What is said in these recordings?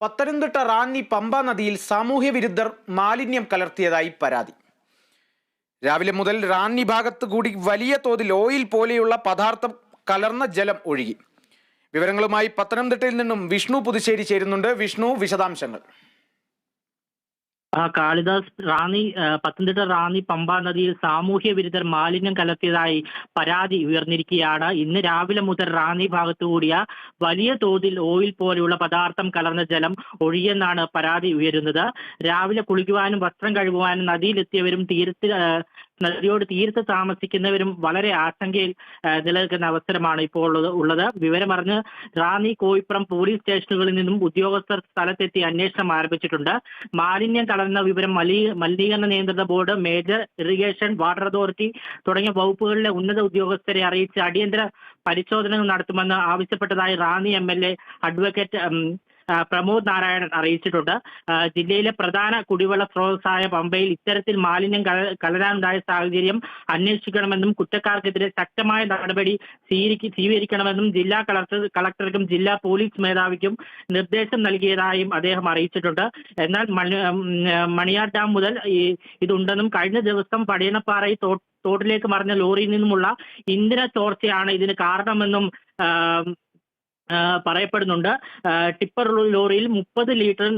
പത്തനംതിട്ട റാന്നി പമ്പ നദിയിൽ സാമൂഹ്യ വിരുദ്ധർ മാലിന്യം കലർത്തിയതായി പരാതി. രാവിലെ മുതൽ റാന്നി ഭാഗത്ത് കൂടി വലിയ തോതിൽ ഓയിൽ പോലെയുള്ള പദാർത്ഥം കലർന്ന ജലം ഒഴുകി. വിവരങ്ങളുമായി പത്തനംതിട്ടയിൽ നിന്നും വിഷ്ണു പുതുശ്ശേരി ചേരുന്നുണ്ട്. വിഷ്ണു വിശദാംശങ്ങൾ. കാളിദാസ് റാന്നി പത്തനംതിട്ട റാന്നി പമ്പ നദിയിൽ സാമൂഹ്യ വിരുദ്ധർ മാലിന്യം കലർത്തിയതായി പരാതി ഉയർന്നിരിക്കുകയാണ്. ഇന്ന് രാവിലെ മുതൽ റാന്നി ഭാഗത്തു കൂടിയ വലിയ തോതിൽ ഓയിൽ പോലെയുള്ള പദാർത്ഥം കലർന്ന ജലം ഒഴിയെന്നാണ് പരാതി ഉയരുന്നത്. രാവിലെ കുളിക്കുവാനും വസ്ത്രം കഴുകുവാനും നദിയിലെത്തിയവരും തീരത്ത് ആ, നദിയോട് തീരത്ത് താമസിക്കുന്നവരും വളരെ ആശങ്കയിൽ നിലനിൽക്കുന്ന അവസരമാണ് ഇപ്പോൾ ഉള്ളത് വിവരമറിഞ്ഞ് റാന്നി കോയിപ്പുറം പോലീസ് സ്റ്റേഷനുകളിൽ നിന്നും ഉദ്യോഗസ്ഥർ സ്ഥലത്തെത്തി അന്വേഷണം ആരംഭിച്ചിട്ടുണ്ട്. മാലിന്യം കടന്ന വിവരം മലീ മലിനീകരണ നിയന്ത്രണ board major irrigation water authority തുടങ്ങിയ വകുപ്പുകളിലെ ഉന്നത ഉദ്യോഗസ്ഥരെ അറിയിച്ച് അടിയന്തര പരിശോധനകൾ നടത്തുമെന്ന് ആവശ്യപ്പെട്ടതായി റാന്നി എം അഡ്വക്കേറ്റ് പ്രമോദ് നാരായണൻ അറിയിച്ചിട്ടുണ്ട്. ജില്ലയിലെ പ്രധാന കുടിവെള്ള സ്രോതസ്സായ പമ്പയിൽ ഇത്തരത്തിൽ മാലിന്യം കല- കലരാനുണ്ടായ സാഹചര്യം അന്വേഷിക്കണമെന്നും കുറ്റക്കാർക്കെതിരെ ശക്തമായ നടപടി സ്വീകരിക്കണമെന്നും ജില്ലാ കളക്ടർ കളക്ടർക്കും ജില്ലാ പോലീസ് മേധാവിക്കും നിർദ്ദേശം നൽകിയതായും അദ്ദേഹം അറിയിച്ചിട്ടുണ്ട്. എന്നാൽ മണിയാർ ഡാം മുതൽ ഇതുണ്ടെന്നും കഴിഞ്ഞ ദിവസം പടിയണപ്പാറയിൽ തോട്ടിലേക്ക് മറിഞ്ഞ ലോറിയിൽ നിന്നുമുള്ള ഇന്ധന ചോർച്ചയാണ് ഇതിന് കാരണമെന്നും പറയപ്പെടുന്നുണ്ട്. ടിപ്പർ ലോറിയിൽ മുപ്പത് ലിറ്റർ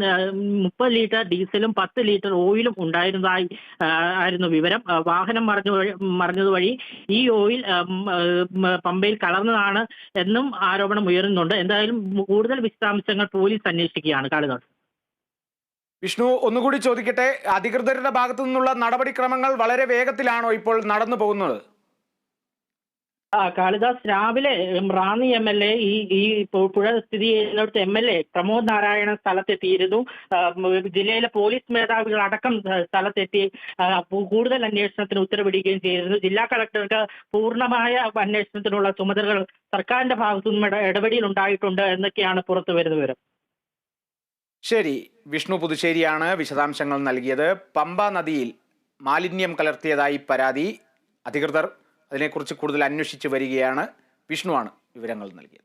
മുപ്പത് ലിറ്റർ ഡീസലും പത്ത് ലിറ്റർ ഓയിലും ഉണ്ടായിരുന്നതായി ആയിരുന്നു വിവരം. വാഹനം മറിഞ്ഞു മറിഞ്ഞത് വഴി ഈ ഓയിൽ പമ്പയിൽ കലർന്നതാണ് എന്നും ആരോപണം ഉയരുന്നുണ്ട്. എന്തായാലും കൂടുതൽ വിശദാംശങ്ങൾ പോലീസ് അന്വേഷിക്കുകയാണ്. കാളിദാസ് വിഷ്ണു ഒന്നുകൂടി ചോദിക്കട്ടെ. അധികൃതരുടെ ഭാഗത്തു നിന്നുള്ള നടപടിക്രമങ്ങൾ വളരെ വേഗത്തിലാണോ ഇപ്പോൾ നടന്നു പോകുന്നത് ആ കാളിദാസ് രാവിലെ റാന്നി എം എൽ എ ഈ ഈ പുഴ സ്ഥിതി ചെയ്യുന്നിടത്ത് M L A Pramod Narayanan സ്ഥലത്തെത്തിയിരുന്നു. ജില്ലയിലെ പോലീസ് മേധാവികൾ അടക്കം സ്ഥ- സ്ഥലത്തെത്തി കൂടുതൽ അന്വേഷണത്തിന് ഉത്തരവിടുകയും ചെയ്തിരുന്നു. ജില്ലാ കളക്ടർക്ക് പൂർണമായ അന്വേഷണത്തിനുള്ള ചുമതലകൾ സർക്കാരിന്റെ ഭാഗത്തു നിന്നും ഉണ്ടായിട്ടുണ്ട് എന്നൊക്കെയാണ് പുറത്തു വരുന്ന വിവരം. ശരി. വിഷ്ണു പുതുശ്ശേരിയാണ് വിശദാംശങ്ങൾ നൽകിയത്. പമ്പ നദിയിൽ മാലിന്യം കലർത്തിയതായി പരാതി. അധികൃതർ അതിനെക്കുറിച്ച് കൂടുതൽ അന്വേഷിച്ച് വരികയാണ് വിഷ്ണുവാണ് വിവരങ്ങൾ നൽകിയത്.